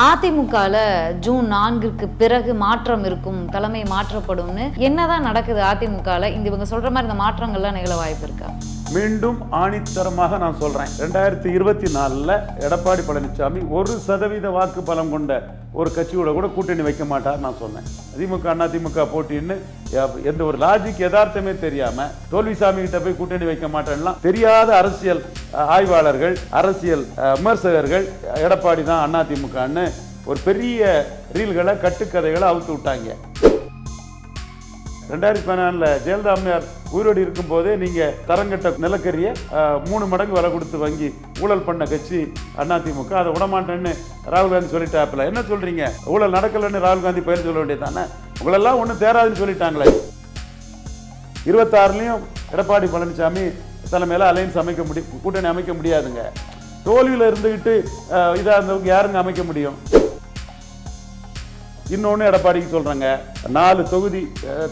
அதிமுகல June நான்கிற்கு பிறகு மாற்றம் இருக்கும் தலைமை மாற்றப்படும்னு என்னதான் நடக்குது அதிமுகல? இந்த இவங்க சொல்ற மாதிரி இந்த மாற்றங்கள்லாம் நிகழ வாய்ப்பு இருக்கா? மீண்டும் ஆணித்தரமாக நான் சொல்றேன். ரெண்டாயிரத்தி இருபத்தி நாலில் எடப்பாடி பழனிசாமி ஒரு சதவீத வாக்கு பலம் கொண்ட ஒரு கட்சியோட கூட கூட்டணி வைக்க மாட்டார் நான் சொன்னேன். திமுக அண்ணா திமுக போட்டின்னு எந்த ஒரு லாஜிக் யதார்த்தமே தெரியாம தோல்விசாமி கிட்ட போய் கூட்டணி வைக்க மாட்டேன்லாம் தெரியாத அரசியல் ஆய்வாளர்கள் அரசியல் விமர்சகர்கள் எடப்பாடி தான் அண்ணா திமுகன்னு ஒரு பெரிய ரீல்களை கட்டுக்கதைகளை அவுத்து விட்டாங்க. ரெண்டாயிரத்தி பதினாலில் ஜெயலலிதா அம்மையார் உயிரோடு இருக்கும்போதே நீங்கள் தரங்கட்ட நிலக்கரிய மூணு மடங்கு வர கொடுத்து வாங்கி ஊழல் பண்ண கட்சி அதிமுக. அதை விடமாட்டேன்னு ராகுல் காந்தி சொல்லிட்டாப்புல. என்ன சொல்றீங்க? ஊழல் நடக்கலைன்னு ராகுல் காந்தி பெயர் சொல்ல வேண்டியது தானே உங்களெல்லாம் ஒன்றும் தேராதுன்னு சொல்லிட்டாங்களே. இருபத்தாறுலேயும் எடப்பாடி பழனிசாமி தலைமையில் அலைன்ஸ் அமைக்க முடியும் கூட்டணி அமைக்க முடியாதுங்க. தோல்வியில் இருந்துக்கிட்டு இதாக இருந்தவங்க யாருங்க அமைக்க முடியும்? இன்னொன்று எடப்பாடிக்கு சொல்கிறேங்க நாலு தொகுதி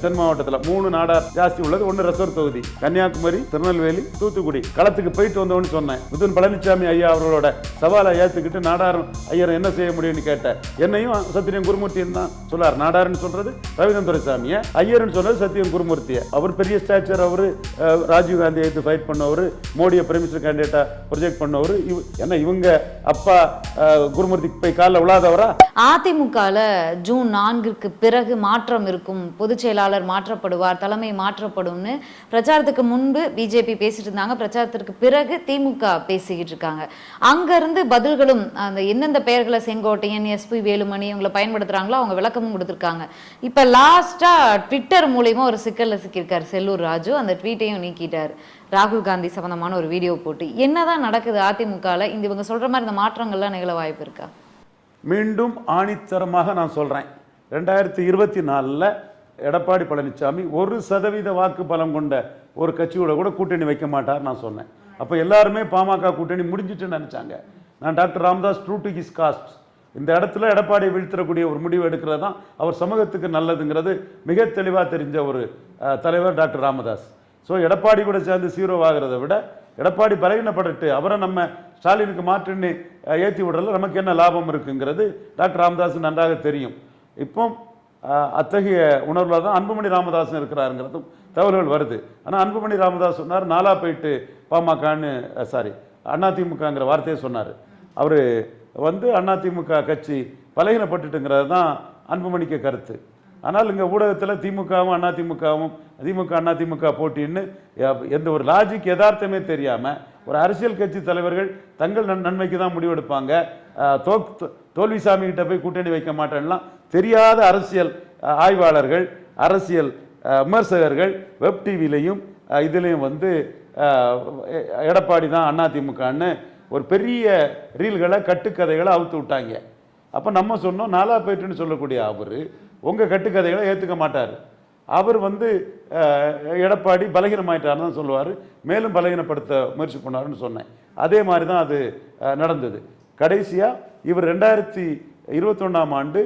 தென் மாவட்டத்தில் மூணு நாடார் ஜாஸ்தி உள்ளது. ஒன்று ரிசர்வ் தொகுதி. கன்னியாகுமரி திருநெல்வேலி தூத்துக்குடி. களத்துக்கு போயிட்டு வந்தோன்னு சொன்னேன். மிதுன் பழனிசாமி ஐயா அவர்களோட சவாலை ஏற்றுக்கிட்டு நாடாரும் ஐயர் என்ன செய்ய முடியும்னு கேட்டேன் என்னையும் சத்தியம் குருமூர்த்தின்னு தான் சொல்லார். நாடாருன்னு சொல்றது ரவிதன் துரைசாமியை ஐயர்னு சொன்னது சத்தியம் குருமூர்த்தியை. அவர் பெரிய ஸ்டாச்சர் அவர் ராஜீவ் காந்தி எடுத்து ஃபைட் பண்ணவர் மோடியை பிரைம் மினிஸ்டர் கேண்டிடேட்டா ப்ரொஜெக்ட் பண்ணவர். இவ என்ன இவங்க அப்பா குருமூர்த்திக்கு போய் காலில் விழாதவரா அதிமுகவில் ஜூன் நான்கிற்கு பிறகு மாற்றம் இருக்கும். பொதுச் செயலாளர் மாற்றப்படுவார் தலைமை மாற்றப்படும்னு பிரச்சாரத்துக்கு முன்பு பிஜேபி பேசிட்டு இருந்தாங்க. பிரச்சாரத்திற்கு பிறகு திமுக பேசிக்கிட்டு இருக்காங்க. அங்கேருந்து பதில்களும் அந்த எந்தெந்த பெயர்களை செங்கோட்டையன் எஸ்பி வேலுமணி இவங்களை பயன்படுத்துறாங்களோ அவங்க விளக்கமும் கொடுத்துருக்காங்க. இப்போ லாஸ்ட்டாக ட்விட்டர் மூலயமா ஒரு சிக்கலில் சிக்கியிருக்கார் செல்லூர் ராஜு. அந்த ட்வீட்டையும் நீக்கிட்டார். ராகுல் காந்தி சம்பந்தமான ஒரு வீடியோ போட்டு. என்னதான் நடக்குது அதிமுகவில் இந்த இவங்க சொல்ற மாதிரி இந்த மாற்றங்கள்லாம் நிகழ வாய்ப்பு இருக்கா? மீண்டும் ஆணித்தரமாக நான் சொல்கிறேன் ரெண்டாயிரத்தி இருபத்தி நாலில் எடப்பாடி பழனிசாமி ஒரு சதவீத வாக்கு பலம் கொண்ட ஒரு கட்சியோட கூட கூட்டணி வைக்க மாட்டார் நான் சொன்னேன். அப்போ எல்லாருமே பாமக கூட்டணி முடிஞ்சிட்டுன்னு நினச்சாங்க. நான் doctor Ramadoss true to his caste இந்த இடத்துல எடப்பாடியை வீழ்த்திடக்கூடிய ஒரு முடிவு எடுக்கிறது தான் அவர் சமூகத்துக்கு நல்லதுங்கிறது மிக தெளிவாக தெரிஞ்ச ஒரு தலைவர் டாக்டர் ராமதாஸ். ஸோ எடப்பாடி கூட சேர்ந்து சீரோ ஆகிறத விட எடப்பாடி பலகீனப்படட்டு அவரை நம்ம ஸ்டாலினுக்கு மாற்றுன்னு ஏற்றி விடுறதுல நமக்கு என்ன லாபம் இருக்குங்கிறது டாக்டர் ராமதாஸ் நன்றாக தெரியும். இப்போ அத்தகைய உணர்வில் தான் அன்புமணி ராமதாசன் இருக்கிறாருங்கிறதும் தகவல்கள் வருது. ஆனால் அன்புமணி ராமதாஸ் சொன்னார் நாலா போயிட்டு பாமகன்னு சாரி அதிமுகங்கிற வார்த்தையை சொன்னார். அவர் வந்து அதிமுக கட்சி பலகீனப்பட்டுட்டுங்கிறது தான் அன்புமணிக்கு கருத்து. ஆனால் இங்கே ஊடகத்தில் திமுகவும் அதிமுகவும் திமுக அதிமுக போட்டின்னு எந்த ஒரு லாஜிக் யதார்த்தமே தெரியாமல் ஒரு அரசியல் கட்சி தலைவர்கள் தங்கள் நன் நன்மைக்கு தான் முடிவெடுப்பாங்க. தோக் தோல்வி தோல்விசாமி கிட்ட போய் கூட்டணி வைக்க மாட்டேன்லாம் தெரியாத அரசியல் ஆய்வாளர்கள் அரசியல் விமர்சகர்கள் வெப் டிவிலையும் இதுலேயும் வந்து எடப்பாடி தான் அதிமுகன்னு ஒரு பெரிய ரீல்களை கட்டுக்கதைகளை அவுத்து விட்டாங்க. அப்போ நம்ம சொன்னோம் நாலா பேட்டுன்னு சொல்லக்கூடிய அவர் உங்கள் கட்டுக்கதைகளை ஏற்றுக்க மாட்டார். அவர் வந்து எடப்பாடி பலகீனமாயிட்டார்னு தான் சொல்லுவார். மேலும் பலகீனப்படுத்த முயற்சி பண்ணாருன்னு சொன்னேன். அதே மாதிரி தான் அது நடந்தது. கடைசியாக இவர் ரெண்டாயிரத்தி இருபத்தொன்னாம் ஆண்டு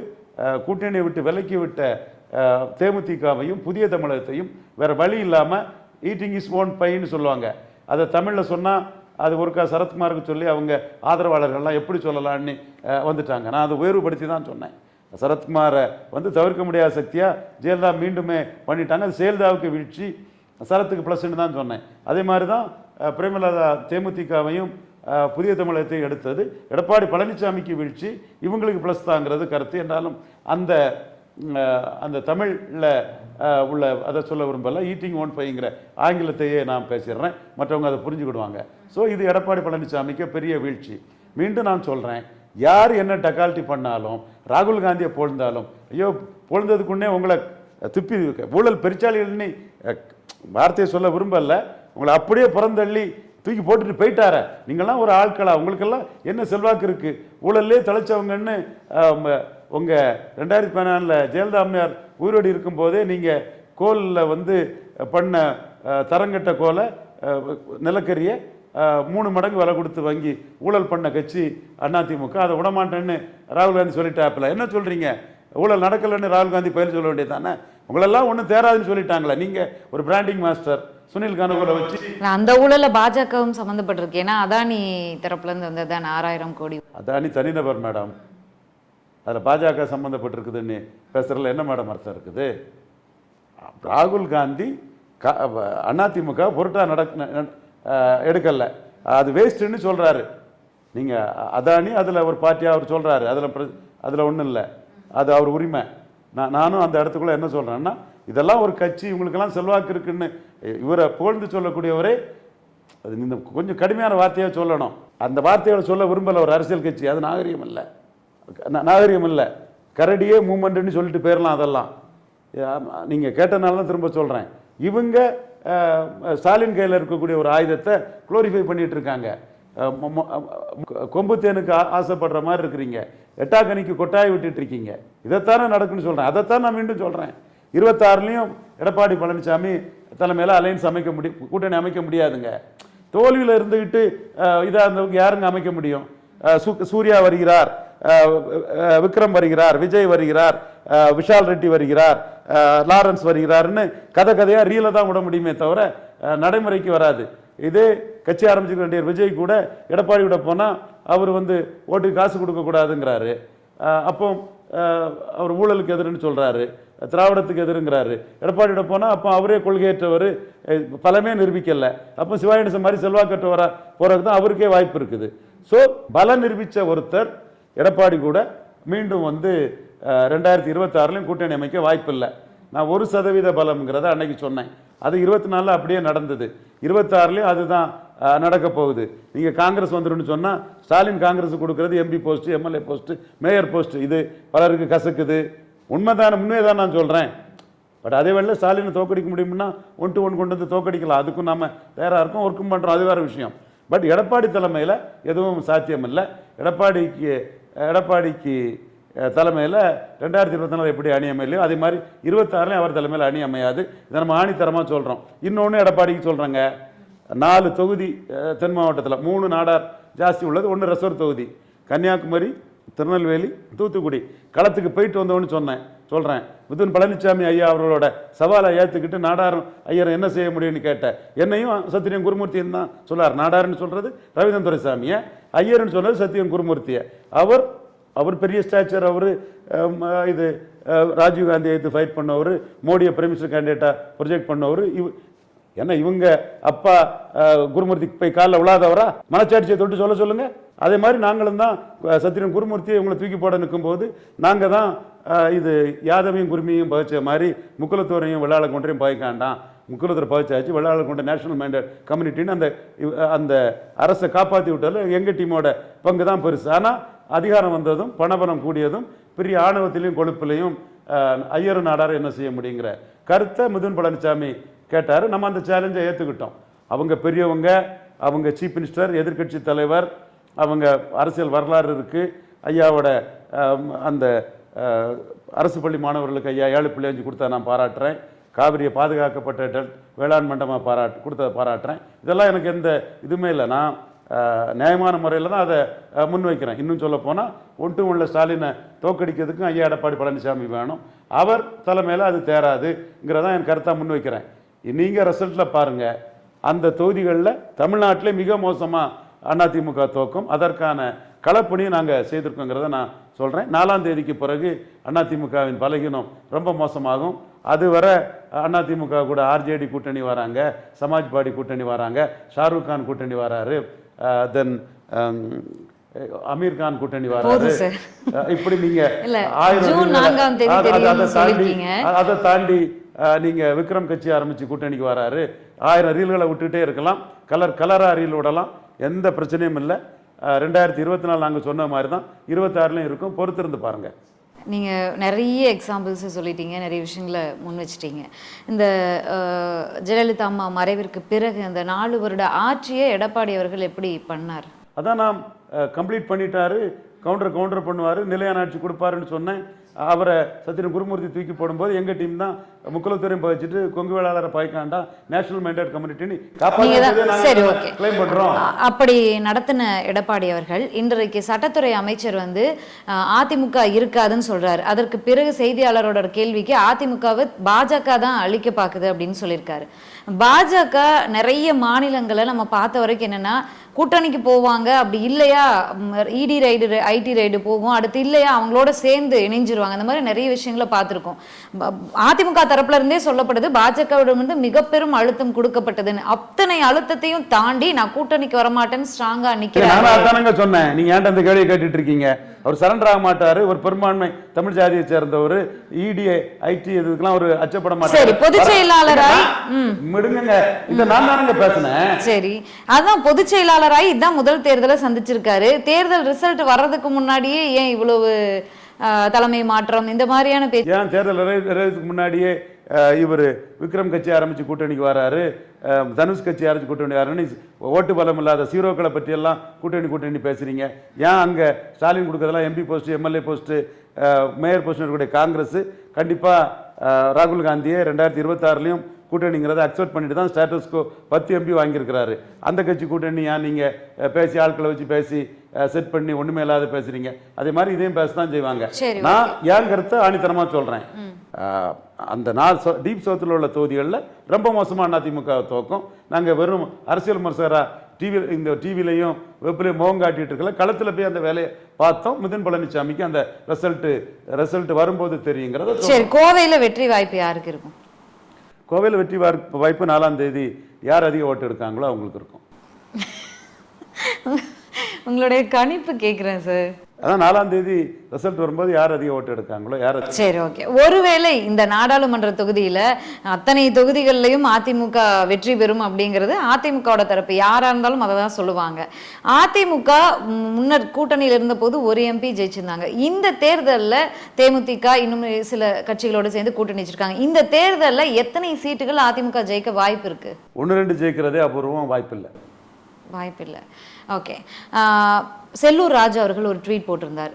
கூட்டணியை விட்டு விலக்கி விட்ட தேமுதிகவையும் புதிய தமிழகத்தையும் வேறு வழி இல்லாமல் ஈட்டிங் இஸ் ஓன் பைன்னு சொல்லுவாங்க. அதை தமிழில் சொன்னால் அது ஒருக்கா சரத்குமாருக்கு சொல்லி அவங்க ஆதரவாளர்கள்லாம் எப்படி சொல்லலான்னு வந்துட்டாங்க. நான் அதை உயர்வுபடுத்தி தான் சொன்னேன். சரத்குமாரை வந்து தவிர்க்க முடியாத சக்தியாக ஜெயலலிதா மீண்டுமே பண்ணிட்டாங்க. அது ஜெயலலிதாவுக்கு வீழ்ச்சி சரத்துக்கு ப்ளஸ்ன்னு தான் சொன்னேன். அதே மாதிரி தான் பிரேமலதா தேமுதிகவையும் புதிய தமிழகத்தை எடுத்தது. எடப்பாடி பழனிசாமிக்கு வீழ்ச்சி இவங்களுக்கு ப்ளஸ் தாங்கிறது கருத்து. என்றாலும் அந்த அந்த தமிழில் உள்ள அதை சொல்ல விரும்பல. ஈட்டிங் ஓன் பைங்கிற ஆங்கிலத்தையே நான் பேசிடுறேன். மற்றவங்க அதை புரிஞ்சுக்கிடுவாங்க. ஸோ இது எடப்பாடி பழனிசாமிக்கு பெரிய வீழ்ச்சி. மீண்டும் நான் சொல்கிறேன் யார் என்ன டக்கால்ட்டி பண்ணாலும் ராகுல் காந்தியை பொழுந்தாலும் ஐயோ பொழுந்ததுக்குன்னே உங்களை துப்பி ஊழல் பெருச்சாளிகள்னு வார்த்தையை சொல்ல விரும்பல. உங்களை அப்படியே புறந்தள்ளி தூக்கி போட்டுட்டு போயிட்டார. நீங்கள்லாம் ஒரு ஆட்களா? உங்களுக்கெல்லாம் என்ன செல்வாக்கு இருக்கு? ஊழல்லே தொலைச்சவங்கன்னு உங்கள் ரெண்டாயிரத்தி பதினாலில் ஜெயலலிதா அம்மையார் உயிரோடு இருக்கும்போதே நீங்கள் கோலில் வந்து பண்ண தரங்கட்ட கோலை நிலக்கரியை நிலக்கரிய மூணு மடங்கு விலை கொடுத்து வாங்கி ஊழல் பண்ண கட்சி அதிமுக. அதை விடமாட்டேன்னு ராகுல் காந்தி சொல்லிட்டாப்புல. என்ன சொல்கிறீங்க ஊழல் நடக்கலைன்னு ராகுல் காந்தி பயிர் சொல்ல வேண்டியது தானே? உங்களெல்லாம் ஒன்றும் தேராதுன்னு சொல்லிட்டாங்களே. நீங்கள் ஒரு பிராண்டிங் மாஸ்டர் சுனில் கனகுல வச்சு அந்த ஊழல்ல பாஜகவும் சம்மந்தப்பட்டிருக்கு. ஏன்னா அதானி தரப்புல இருந்து வந்தது தானே ஆறாயிரம் கோடி. அதானி தனிநபர் மேடம். அதில் பாஜக சம்மந்தப்பட்டிருக்குதுன்னு பேசுகிறதுல என்ன மேடம் அர்த்தம் இருக்குது? ராகுல் காந்தி க அதிமுக பொருட்டாக நடக்க ந- அஹ் எடுக்கல. அது வேஸ்ட்டுன்னு சொல்கிறாரு நீங்கள் அதானி அதில் ஒரு பார்ட்டியாக அவர் சொல்கிறாரு அதில் அதில் ஒன்றும் இல்லை. அது அவர் உரிமை. நான் நானும் அந்த இடத்துக்குள்ளே என்ன சொல்கிறேன்னா இதெல்லாம் ஒரு கட்சி இவங்களுக்கெல்லாம் செல்வாக்கு இருக்குன்னு இவரை புகழ்ந்து சொல்லக்கூடியவரே அது இந்த கொஞ்சம் கடுமையான வார்த்தையாக சொல்லணும். அந்த வார்த்தைகளை சொல்ல விரும்பல ஒரு அரசியல் கட்சி அது நாகரிகம் இல்லை. நாகரிகம் இல்லை. கரடியே மூமெண்ட்னு சொல்லிட்டு போயிடலாம் அதெல்லாம். நீங்கள் கேட்டனால தான் திரும்ப சொல்கிறேன் இவங்க ஸ்டாலின் கையில் இருக்கக்கூடிய ஒரு ஆயுதத்தை குளோரிஃபை பண்ணிட்டு இருக்காங்க. கொம்புத்தேனுக்கு கொம்பு தேனுக்கு ஆ- ஆசைப்படுற மாதிரி இருக்கிறீங்க. எட்டாக்கனிக்கு கொட்டாய் விட்டுட்டு இருக்கீங்க. இதைத்தானே நடக்குன்னு சொல்கிறேன் அதைத்தான் நான் மீண்டும் சொல்கிறேன் இருபத்தாறுலையும் எடப்பாடி பழனிசாமி தலைமையில் அலைன்ஸ் அமைக்க முடியும் கூட்டணி அமைக்க முடியாதுங்க. தோல்வியில் இருந்துக்கிட்டு இதாக இருந்தவங்க யாருங்க அமைக்க முடியும்? சூர்யா வருகிறார் விக்ரம் வருகிறார் விஜய் வருகிறார் விஷால் ரெட்டி வருகிறார் லாரன்ஸ் வருகிறார்னு கதை கதையாக ரீலை தான் விட முடியுமே தவிர நடைமுறைக்கு வராது. இதே கட்சி ஆரம்பிச்சுக்க வேண்டிய விஜய் கூட எடப்பாடி கூட போனால் அவர் வந்து ஓட்டுக்கு காசு கொடுக்கக்கூடாதுங்கிறாரு அப்போ அவர் ஊழலுக்கு எதிர்ன்னு சொல்கிறாரு திராவிடத்துக்கு எதிருங்கிறாரு. எடப்பாடியோட போனால் அப்போ அவரே கொள்கையற்றவர். பலமே நிரூபிக்கலை. அப்போ சிவாயணிசம் மாதிரி செல்வாக்கற்றவரா போகிறதுக்கு தான் அவருக்கே வாய்ப்பு இருக்குது. ஸோ பலம் நிரூபித்த ஒருத்தர் எடப்பாடி கூட மீண்டும் வந்து ரெண்டாயிரத்தி இருபத்தாறுலையும் கூட்டணி அமைக்க வாய்ப்பில்லை நான் ஒரு சதவீத பலம்ங்கிறத அன்னைக்கு சொன்னேன். அது இருபத்தி நாலில் அப்படியே நடந்தது. இருபத்தாறுலேயும் அதுதான் நடக்க போகுது. நீங்கள் காங்கிரஸ் வந்துடும் சொன்னால் ஸ்டாலின் காங்கிரஸ் கொடுக்கறது MP post MLA post mayor post இது பலருக்கு கசக்குது. உண்மைதான உண்மையை தான் நான் சொல்கிறேன் பட் அதே வேளையில் ஸ்டாலினை தோக்கடிக்க முடியும்னா ஒன் டு ஒன் கொண்டு வந்து தோக்கடிக்கலாம். அதுக்கும் நாம் தயாராக இருக்கோம் ஒர்க்கும் பண்ணுறோம் அது வேறு விஷயம். பட் எடப்பாடி தலைமையில் எதுவும் சாத்தியம் இல்லை எடப்பாடிக்கு எடப்பாடிக்கு தலைமையில் ரெண்டாயிரத்தி இருபத்தி நாலு எப்படி அணி அமையலையோ அதே மாதிரி இருபத்தாறுலையும் அவர் தலைமையில் அணி அமையாது. இதை நம்ம ஆணித்தரமாக சொல்கிறோம் இன்னொன்று எடப்பாடிக்கு சொல்கிறாங்க நாலு தொகுதி தென் மாவட்டத்தில் மூணு நாடார் ஜாஸ்தி உள்ளது. ஒன்று ரெசர்வ் தொகுதி. கன்னியாகுமரி திருநெல்வேலி தூத்துக்குடி. களத்துக்கு போயிட்டு வந்தவொன்னு சொன்னேன். சொல்கிறேன் மிதுன் பழனிசாமி ஐயா அவர்களோட சவாலை ஏற்றுக்கிட்டு நாடார் ஐயர் என்ன செய்ய முடியும்னு கேட்டேன். என்னையும் சத்தியம் குருமூர்த்தியும் தான் சொல்லார். நாடாருன்னு சொல்கிறது ரவிதன் துரைசாமியை ஐயர்னு சொன்னது சத்தியம் குருமூர்த்தியை. அவர் அவர் பெரிய ஸ்டாச்சர் அவர் இது அஹ், ராஜீவ் எடுத்து ஃபைட் பண்ணவர் மோடியை பிரைம் மினிஸ்டர் கேண்டிடேட்டாக ப்ரொஜெக்ட் பண்ணவர் இவ் ஏன்னா இவங்க அப்பா குருமூர்த்தி குருமூர்த்திக்கு போய் காலில் விழாதவரா மனச்சாட்சியை தொட்டு சொல்ல சொல்லுங்க. அதே மாதிரி நாங்களும் தான் சத்திரன் குருமூர்த்தியை இவங்களை தூக்கி போட நிற்கும்போது நாங்கள் தான் இது யாதவையும் குருமியும் பகிச்ச மாதிரி முக்குலத்தோரையும் வெள்ளாள கொன்றையும் பகிக்காண்டாம் முக்குலத்தில் பகிச்சாச்சு வெள்ளாள கொண்ட நேஷனல் மைண்டட் கம்யூனிட்டின்னு அந்த அந்த அரசை காப்பாற்றி விட்டாலும் எங்கள் டீமோட பங்கு தான் பெருசு. ஆனால் அதிகாரம் வந்ததும் பணபலம் கூடியதும் பெரிய ஆணவத்திலையும் கொழுப்புலையும் ஐயர் ஐயரு நாடார் என்ன செய்ய முடியுங்கிற கருத்தை மிதுன் பழனிசாமி கேட்டார். நம்ம அந்த சேலஞ்சை ஏற்றுக்கிட்டோம் அவங்க பெரியவங்க அவங்க சீஃப் மினிஸ்டர் எதிர்க்கட்சி தலைவர் அவங்க அரசியல் வரலாறு இருக்குது ஐயாவோட அந்த அரசு பள்ளி மாணவர்களுக்கு ஐயா ஏழு பிள்ளை அஞ்சு கொடுத்தா நான் பாராட்டுறேன். காவிரியை பாதுகாக்கப்பட்ட டெல் வேளாண் மண்டமாக பாராட்டு கொடுத்ததை பாராட்டுறேன். இதெல்லாம் எனக்கு எந்த இதுவுமே இல்லை. நான் நியாயமான முறையில் தான் அதை முன்வைக்கிறேன். இன்னும் சொல்லப்போனால் ஒன்று உள்ள ஸ்டாலினை தோக்கடிக்கிறதுக்கும் ஐயா எடப்பாடி பழனிசாமி வேணும். அவர் தலைமையில் அது தேராதுங்கிறதான் என் கருத்தாக முன்வைக்கிறேன். நீங்கள் ரிசல்ட்டில் பாருங்கள் அந்த தொகுதிகளில் தமிழ்நாட்டிலே மிக மோசமாக அதிமுக தோக்கும் அதற்கான களப்பணியும் நாங்கள் செய்திருக்கோங்கிறத நான் சொல்கிறேன் நாலாம் தேதிக்கு பிறகு அதிமுகவின் பலகீனம் ரொம்ப மோசமாகும். அதுவரை அதிமுக கூட ஆர்ஜேடி கூட்டணி வராங்க சமாஜ்வாடி கூட்டணி வராங்க ஷாருக் கான் கூட்டணி வராரு தென் அமீர் கான் கூட்டணி வராரு. இப்படி நீங்க ஆயிரம் அதை தாண்டி சொல்லிருக்கீங்க. அ- அதை தாண்டி அஹ், நீங்க விக்ரம் கட்சி ஆரம்பிச்சு கூட்டணிக்கு வராரு. ஆயிரம் ரீல்களை விட்டுட்டே இருக்கலாம். கலர் கலரா ரீல் விடலாம். எந்த பிரச்சனையும் இல்லை. ரெண்டாயிரத்தி இருபத்தி நாலு நாங்கள் சொன்ன மாதிரி தான் இருபத்தாறுலையும் இருக்கும். பொறுத்திருந்து பாருங்க. நீங்கள் நிறைய எக்ஸாம்பிள்ஸை சொல்லிட்டீங்க. நிறைய விஷயங்களை முன் வச்சிட்டீங்க. இந்த ஜெயலலிதா அம்மா மறைவிற்கு பிறகு இந்த நாலு வருட ஆட்சியை எடப்பாடி அவர்கள் எப்படி பண்ணார்? அதான் நான் கம்ப்ளீட் பண்ணிட்டாரு. கவுண்டர் கவுண்டர் பண்ணுவார் நிலையான ஆட்சி கொடுப்பாருன்னு சொன்னேன். அவரை சத்திரன் குருமூர்த்தி தூக்கி போடும்போது எங்கள் டீம் தான் முக்குலத்துறையும் பகிச்சிட்டு கொங்கு வேளாளரை பாய்க்காண்டா நேஷனல் மைண்டட் கம்யூனிட்டின்னு கிளைம் பண்ணுறோம் அப்படி நடத்தின எடப்பாடி அவர்கள் இன்றைக்கு சட்டத்துறை அமைச்சர் வந்து அதிமுக இருக்காதுன்னு சொல்றாரு. அதற்கு பிறகு செய்தியாளரோட கேள்விக்கு அதிமுகவை பாஜக தான் அழிக்க பார்க்குது அப்படின்னு சொல்லியிருக்காரு. பாஜக நிறைய மாநிலங்களை நம்ம பார்த்த வரைக்கும் என்னன்னா கூட்டணிக்கு போவாங்க. அப்படி இல்லையா? இடி ரைடு ஐடி ரைடு போகும். அடுத்து இல்லையா? அவங்களோட சேர்ந்து இணைஞ்சிருவாங்க. அந்த மாதிரி நிறைய விஷயங்களை பார்த்துருக்கோம். அதிமுக தரப்புல இருந்தே சொல்லப்படுது பாஜகவிடம் வந்து மிக பெரும் அழுத்தம் கொடுக்கப்பட்டதுன்னு. அத்தனை அழுத்தத்தையும் தாண்டி நான் கூட்டணிக்கு வரமாட்டேன்னு ஸ்ட்ராங்கா நிக்கிறேன். சொன்னேன். நீங்க ஏன்டா அந்த கேள்வியை கேட்டுட்டு இருக்கீங்க? அவர் சரண்டர் ஆக மாட்டாரு. ஒரு பெரும்பான்மை தமிழ் ஜாதியை சேர்ந்தவர். இடி ஐடி இதுக்கெல்லாம் ஒரு அச்சப்பட மாட்டாரு. பொதுச் செயலாளராய், விடுங்க இத நான் தானங்க பேசினேன். சரி. அதான் பொதுச் செயலாளராய் இதான் முதல் தேர்தலை சந்திச்சிருக்காரு. தேர்தல் ரிசல்ட் வர்றதுக்கு முன்னாடியே ஏன் இவ்வளவு தலைமை மாற்றம் இந்த மாதிரியான பேச்சு ஏன் தேர்தல் முன்னாடியே இவர் விக்ரம் கட்சி ஆரம்பித்து கூட்டணிக்கு வராரு. தனுஷ் கட்சி ஆரம்பித்து கூட்டணி வராருன்னு ஓட்டு பலம் இல்லாத சீரோக்களை பற்றியெல்லாம் கூட்டணி கூட்டணி பேசுகிறீங்க ஏன் அங்கே Stalin கொடுக்கறதெல்லாம் MP post MLA post mayor post இருக்கக்கூடிய காங்கிரஸ் கண்டிப்பாக ராகுல் காந்தியை ரெண்டாயிரத்தி இருபத்தாறுலையும் கூட்டணிங்கிறத அக்செப்ட் பண்ணிட்டு தான் ஸ்டேட்டஸ்கோ பத்து எம்பி வாங்கியிருக்கிறாரு. அந்த கட்சி கூட்டணி ஏன் நீங்கள் பேசி ஆட்களை வச்சு பேசி செட் பண்ணி ஒன்றுமே இல்லாத பேசுறீங்க. அதே மாதிரி இதையும் பேச தான் செய்வாங்க நான் என் கருத்தை ஆணித்தனமாக சொல்கிறேன் அந்த சோ டீப் சவுத்தில் உள்ள தொகுதிகளில் ரொம்ப மோசமான அதிமுக துவக்கம் நாங்கள் வெறும் அரசியல் விமர்சகராக டிவி இந்த டிவிலையும் வெப்லையும் முகம் காட்டிட்டு இருக்கல. களத்தில் போய் அந்த வேலையை பார்த்தோம். மிதுன் பழனிசாமிக்கு அந்த ரிசல்ட்டு ரிசல்ட் வரும்போது தெரியுங்கிறத. சரி கோவையில வெற்றி வாய்ப்பு யாருக்கு இருக்கும்? கோவையில் வெற்றி வாய்ப்பு வாய்ப்பு நாலாம் தேதி யார் அதிக ஓட்டு எடுக்காங்களோ அவங்களுக்கு இருக்கும். உங்களுடைய கணிப்பு கேக்குறேன் சார் அதான் நாலாம் தேதி ரிசல்ட் வரும்போது யார் அதிக ஓட்டு எடுக்காங்களோ யார் சரி ஓகே ஒருவேளை இந்த நாடாளுமன்ற தொகுதியில அத்தனை தொகுதிகள்லையும் அதிமுக வெற்றி பெறும் அப்படிங்கிறது அதிமுகவோட தரப்பு. யாரா இருந்தாலும் அதை தான் சொல்லுவாங்க. அதிமுக முன்னர் கூட்டணியில் இருந்தபோது ஒரு எம்பி ஜெயிச்சிருந்தாங்க. இந்த தேர்தல்ல தேமுதிக இன்னும் சில கட்சிகளோட சேர்ந்து கூட்டணி வச்சிருக்காங்க. இந்த தேர்தல்ல எத்தனை சீட்டுகள் அதிமுக ஜெயிக்க வாய்ப்பு இருக்கு? ஒன்று ரெண்டு ஜெயிக்கிறதே அபூர்வம் வாய்ப்பில்லை. வாய்ப்பில்லை. ஓகே செல்லூர் ராஜு அவர்கள் ஒரு ட்வீட் போட்டிருந்தார்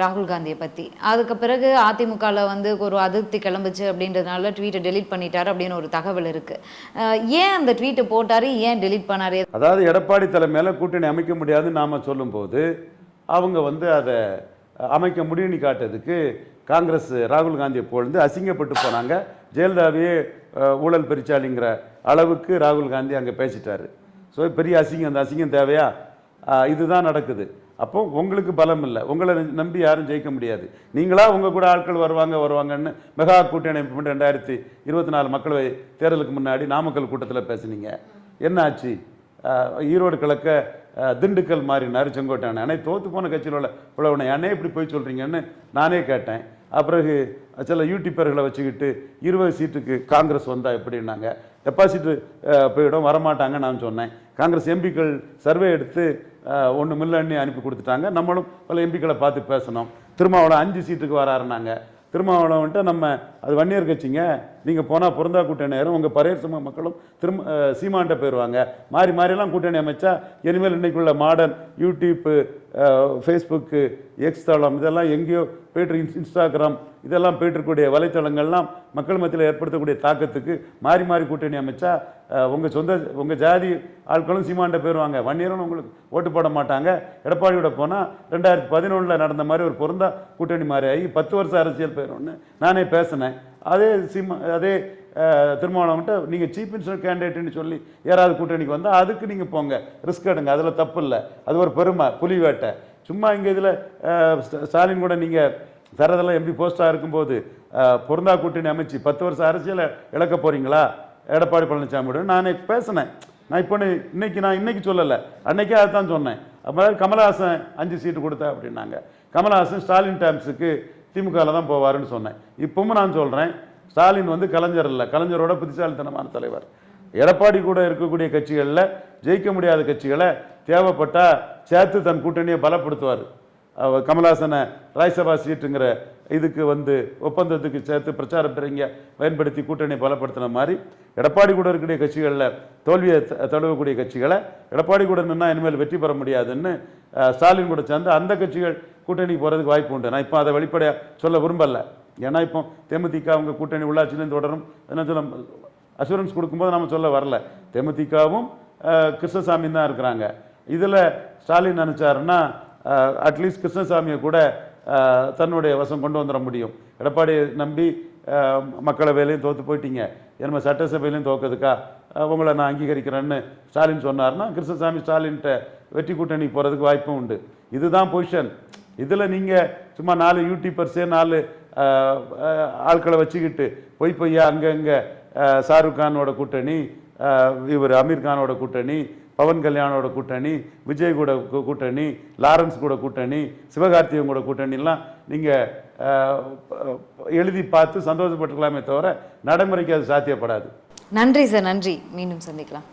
ராகுல் காந்தியை பற்றி அதுக்கு பிறகு அதிமுகவில் வந்து ஒரு அதிருப்தி கிளம்புச்சு அப்படின்றதுனால ட்வீட்டை டெலீட் பண்ணிட்டார் அப்படின்னு ஒரு தகவல் இருக்குது ஏன் அந்த ட்வீட்டை போட்டார்? ஏன் டெலீட் பண்ணார்? அதாவது எடப்பாடி தலைமையில் கூட்டணி அமைக்க முடியாதுன்னு நாம் சொல்லும்போது அவங்க வந்து அதை அமைக்க முடியும்னு காட்டுறதுக்கு காங்கிரஸ் ராகுல் காந்தியை போலந்து அசிங்கப்பட்டு போனாங்க. ஜெயலலிதாவையே ஊழல் பெரிச்சாலிங்கிற அளவுக்கு ராகுல் காந்தி அங்கே பேசிட்டாரு. ஸோ பெரிய அசிங்கம் அந்த அசிங்கம் தேவையா? இதுதான் நடக்குது. அப்போ உங்களுக்கு பலம் இல்லை. உங்களை நம்பி யாரும் ஜெயிக்க முடியாது. நீங்களா உங்கள் கூட ஆட்கள் வருவாங்க வருவாங்கன்னு மெகா கூட்டணி அமைப்பு ரெண்டாயிரத்தி இருபத்தி நாலு மக்களவை தேர்தலுக்கு முன்னாடி நாமக்கல் கூட்டத்தில் பேசுனீங்க. என்ன ஆச்சு ஈரோடு கிழக்க திண்டுக்கல் மாறினார் செங்கோட்டையன் அணை தோற்று போன கட்சியில் உள்ள புலவனை அண்ணே இப்படி போய் சொல்கிறீங்கன்னு நானே கேட்டேன். அப்பிறகு சில யூடியூப்பர்களை வச்சுக்கிட்டு இருபது சீட்டுக்கு காங்கிரஸ் வந்தால் எப்படின்னாங்க? டெபாசிட் போயிடும் வரமாட்டாங்க நான் சொன்னேன். காங்கிரஸ் எம்பிக்கள் சர்வே எடுத்து ஒன்று மில்லண்ணி அனுப்பி கொடுத்துட்டாங்க. நம்மளும் பல எம்பிக்களை பார்த்து பேசணும். திருமாவளம் அஞ்சு சீட்டுக்கு வராருனாங்க திருமாவளம் வந்துட்டு நம்ம அது வன்னியர் கட்சிங்க நீங்கள் போனால் பொருந்தா கூட்டணி நேரம் உங்கள் பரையர் சமூக மக்களும் திரும்ப சீமான்ட்ட போயிடுவாங்க மாறி மாறிலாம் கூட்டணி அமைச்சா இனிமேல் இன்னைக்குள்ள மாடர்ன் யூடியூப்பு ஃபேஸ்புக்கு எக்ஸ் தளம் இதெல்லாம் எங்கேயோ போய்ட்டு இன்ஸ்- இன்ஸ்டாகிராம் இதெல்லாம் போயிட்டுருக்கூடிய வலைத்தளங்கள்லாம் மக்கள் மத்தியில் ஏற்படுத்தக்கூடிய தாக்கத்துக்கு மாறி மாறி கூட்டணி அமைச்சா உங்கள் சொந்த உங்கள் ஜாதி ஆட்களும் சீமாண்ட போயிடுவாங்க வன்னியரும் உங்களுக்கு ஓட்டு போட மாட்டாங்க. எடப்பாடியோட போனால் ரெண்டாயிரத்தி பதினொன்றில் நடந்த மாதிரி ஒரு பொருந்தா கூட்டணி மாதிரி ஆகி பத்து வருஷம் அரசியல் போயிடும்னு நானே பேசினேன். அதே சீமா அதே திருமாவளவன்ட்ட நீங்கள் சீஃப் மினிஸ்டர் கேண்டிடேட்னு சொல்லி யாராவது கூட்டணிக்கு வந்தால் அதுக்கு நீங்கள் போங்க. ரிஸ்க் எடுங்க. அதில் தப்பு இல்லை. அது ஒரு பெருமை புலி வேட்டை சும்மா இங்கே இதில் ஸ்டாலின் கூட நீங்கள் தரதெல்லாம் எம்பி போஸ்ட்டாக இருக்கும்போது பொருந்தா கூட்டணி அமைச்சு பத்து வருஷம் அரசியலை இழக்க போகிறீங்களா எடப்பாடி பழனிசாமியோட நான் பேசினேன். நான் இப்போ இன்னைக்கு நான் இன்னைக்கு சொல்லலை. அன்னைக்கே அதான் சொன்னேன். அப்போ கமலஹாசன் அஞ்சு சீட்டு கொடுத்தா அப்படின்னாங்க. கமலஹாசன் ஸ்டாலின் டைம்ஸுக்கு திமுகவில் தான் போவாருன்னு சொன்னேன். இப்பவும் நான் சொல்கிறேன் ஸ்டாலின் வந்து கலைஞர் இல்லை. கலைஞரோட புத்திசாலித்தனமான தலைவர். எடப்பாடி கூட இருக்கக்கூடிய கட்சிகளில் ஜெயிக்க முடியாத கட்சிகளை தேவைப்பட்டால் சேர்த்து தன் கூட்டணியை பலப்படுத்துவார். கமலாசனை ராஜ்யசபா சீட்டுங்கிற இதுக்கு வந்து ஒப்பந்தத்துக்கு சேர்த்து பிரச்சார பிறங்க பயன்படுத்தி கூட்டணியை பலப்படுத்தின மாதிரி எடப்பாடி கூட இருக்கக்கூடிய கட்சிகளில் தோல்வியை த- தழுவக்கூடிய கட்சிகளை எடப்பாடி கூட நின்னா இனிமேல் வெற்றி பெற முடியாதுன்னு ஸ்டாலின் கூட சேர்ந்து அந்த கட்சிகள் கூட்டணிக்கு போகிறதுக்கு வாய்ப்பு உண்டு. நான் இப்போ அதை வெளிப்படையாக சொல்ல விரும்பல. ஏன்னா இப்போ தேமுதிக அவங்க கூட்டணி உள்ளாட்சியிலும் தொடரும். என்ன சொல்ல அசூரன்ஸ் கொடுக்கும்போது நம்ம சொல்ல வரல. தேமுதிகவும் கிருஷ்ணசாமி தான் இருக்கிறாங்க. இதில் ஸ்டாலின் நினச்சாருன்னா அட்லீஸ்ட் கிருஷ்ணசாமியை கூட தன்னுடைய வசம் கொண்டு வந்துட முடியும். எடப்பாடியை நம்பி மக்களவையிலையும் தோற்று போயிட்டீங்க. நம்ம சட்டசபையிலையும் தோக்கிறதுக்கா உங்களை நான் அங்கீகரிக்கிறேன்னு ஸ்டாலின் சொன்னார்னா கிருஷ்ணசாமி ஸ்டாலின்கிட்ட வெற்றி கூட்டணி போகிறதுக்கு வாய்ப்பும் உண்டு. இதுதான் பொசிஷன் இதில் நீங்கள் சும்மா நாலு யூடியூபர்ஸே நாலு ஆட்களை வச்சுக்கிட்டு பொய் பொய்யா அங்கங்கே ஷாருக் கானோட கூட்டணி இவர் அமீர் கானோட கூட்டணி பவன் கல்யாணோட கூட்டணி விஜய் கூட கூட்டணி லாரன்ஸ் கூட கூட்டணி சிவகார்த்திகன் கூட கூட்டணிலாம் நீங்கள் எழுதி பார்த்து சந்தோஷப்பட்டுக்கலாமே தவிர நடைமுறைக்கு அது சாத்தியப்படாது. நன்றி சார் நன்றி. மீண்டும் சந்திக்கலாம்.